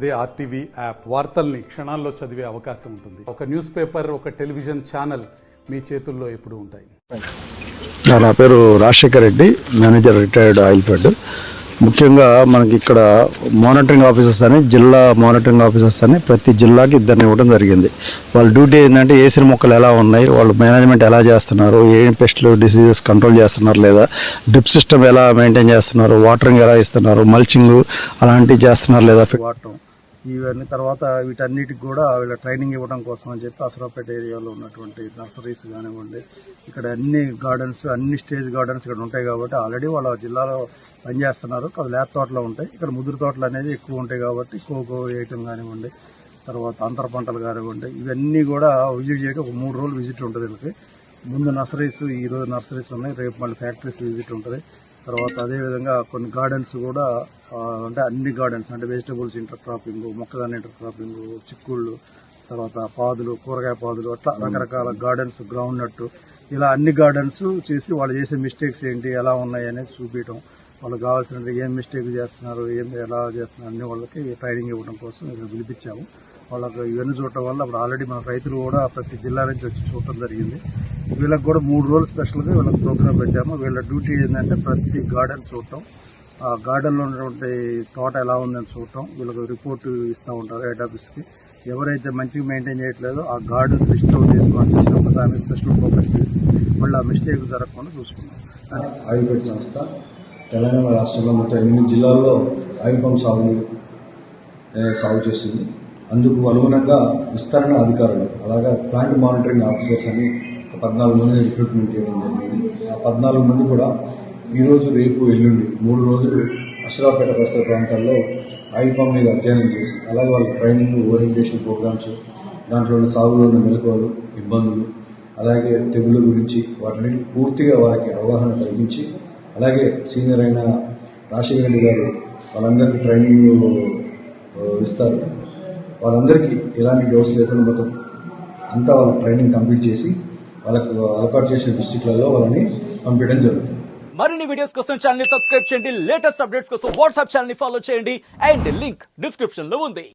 అదే RTV app వార్తల్ని క్షణాల్లో చదివే అవకాశం ఉంటుంది. ఒక న్యూస్ పేపర్ ఒక టెలివిజన్ ఛానల్ మీ చేతుల్లో ఎప్పుడూ ఉంటాయి. నా పేరు Rajasekhar Reddy manager retired oil fed. ముఖ్యంగా మనకి ఇక్కడ మానిటరింగ్ ఆఫీసర్స్ అని జిల్లా మానిటరింగ్ ఆఫీసర్స్ అని ప్రతి జిల్లాకి ఇద్దరిని ఇవ్వడం జరిగింది. వాళ్ళ డ్యూటీ ఏంటంటే ఏసిన మొక్కలు ఎలా ఉన్నాయి వాళ్ళు మేనేజ్మెంట్ ఎలా చేస్తున్నారు ఏ పెస్ట్లు డిసీజెస్ కంట్రోల్ చేస్తున్నారు లేదా డ్రిప్ సిస్టమ్ ఎలా మెయింటైన్ చేస్తున్నారు వాటరింగ్ ఎలా ఇస్తున్నారు మల్చింగ్ అలాంటివి చేస్తున్నారు లేదా వాడటం ఇవన్నీ తర్వాత వీటన్నిటికి కూడా వీళ్ళ ట్రైనింగ్ ఇవ్వడం కోసం అని చెప్పి అసరాపేట ఏరియాలో ఉన్నటువంటి నర్సరీస్ కానివ్వండి ఇక్కడ అన్ని గార్డెన్స్ అన్ని స్టేజ్ గార్డెన్స్ ఇక్కడ ఉంటాయి కాబట్టి ఆల్రెడీ వాళ్ళ జిల్లాలో పనిచేస్తున్నారు. అది ల్యాబ్ తోటలో ఉంటాయి. ఇక్కడ ముదురు తోటలు అనేది ఎక్కువ ఉంటాయి కాబట్టి కోకో వేయటం కానివ్వండి తర్వాత అంతర పంటలు కానివ్వండి ఇవన్నీ కూడా విజిట్ చేయడం ఒక మూడు రోజులు విజిట్ ఉంటుంది వీళ్ళకి. ముందు నర్సరీస్ ఈ రోజు నర్సరీస్ ఉన్నాయి. రేపు మళ్ళీ ఫ్యాక్టరీస్ విజిట్ ఉంటుంది. తర్వాత అదేవిధంగా కొన్ని గార్డెన్స్ కూడా అంటే అన్ని గార్డెన్స్ అంటే వెజిటబుల్స్ ఇంటర్ క్రాపింగ్ మొక్కజొన్న ఇంటర్ క్రాపింగ్ చిక్కుళ్ళు తర్వాత పాదులు కూరగాయ పాదులు అట్లా రకరకాల గార్డెన్స్ గ్రౌండ్ నట్టు ఇలా అన్ని గార్డెన్స్ చేసి వాళ్ళు చేసే మిస్టేక్స్ ఏంటి ఎలా ఉన్నాయి అనేది చూపించడం వాళ్ళకి కావాల్సిన ఏం మిస్టేక్ చేస్తున్నారు ఏం ఎలా చేస్తున్నారు అన్ని వాళ్ళకి ట్రైనింగ్ ఇవ్వడం కోసం ఇక్కడ పిలిపించాము. వాళ్ళకి ఇవన్నీ చూడటం వల్ల అప్పుడు ఆల్రెడీ మన రైతులు కూడా ప్రతి జిల్లా నుంచి వచ్చి చూడటం జరిగింది. వీళ్ళకి కూడా మూడు రోజులు స్పెషల్గా వీళ్ళకి ప్రోగ్రామ్ పెట్టాము. వీళ్ళ డ్యూటీ ఏంటంటే ప్రతి గార్డెన్ చూడటం. ఆ గార్డెన్లో ఉన్నటువంటి తోట ఎలా ఉందని చూడటం. వీళ్ళకి రిపోర్ట్ ఇస్తూ ఉంటారు హెడ్ ఆఫీస్కి. ఎవరైతే మంచిగా మెయింటైన్ చేయట్లేదో ఆ గార్డెన్స్ లిస్ట్ అవుట్ చేసి మనకి ఇచ్చినప్పుడు దాని స్పెషల్ ఫోకస్ చేసి మళ్ళీ ఆ మిస్టేక్ జరగకుండా చూసుకున్నాం ఆయుర్వేద సంస్థ తెలంగాణ రాష్ట్రంలో మొత్తం ఎనిమిది జిల్లాల్లో ఆయిల్ సాగు సాగు చేస్తుంది. అందుకు అనుగుణంగా విస్తరణ అధికారులు అలాగే ప్లాంట్ మానిటరింగ్ ఆఫీసర్స్ అని పద్నాలుగు మంది రిక్రూట్మెంట్ చేయడం జరిగింది. ఆ పద్నాలుగు మంది కూడా ఈరోజు రేపు ఎల్లుండి మూడు రోజులు అశ్రాపేట పరిసర ప్రాంతాల్లో ఆయిల్ మీద అధ్యయనం చేసి అలాగే వాళ్ళ ట్రైనింగ్ ఓరియంటేషన్ ప్రోగ్రామ్స్ దాంట్లో ఉన్న సాగులో ఉన్న మెలకువలు ఇబ్బందులు అలాగే తెగుళ్ళ గురించి వాటిని పూర్తిగా వారికి అవగాహన కలిగించి అలాగే సీనియర్ అయిన రాజశేఖర రెడ్డి గారు వాళ్ళందరికీ ట్రైనింగ్ ఇస్తారు. వాళ్ళందరికీ ఎలాంటి డోస్ లేకుండా అంతా వాళ్ళ ట్రైనింగ్ కంప్లీట్ చేసి వాళ్ళకు అలపాటు చేసే డిస్టిక్లలో వాళ్ళని పంపించడం జరుగుతుంది. మరిన్ని వీడియోస్ కోసం ఛానల్ని సబ్స్క్రైబ్ చేయండి. లేటెస్ట్ అప్డేట్స్ కోసం వాట్సాప్ ఛానల్ని ఫాలో చేయండి. అండ్ లింక్ డిస్క్రిప్షన్లో ఉంది.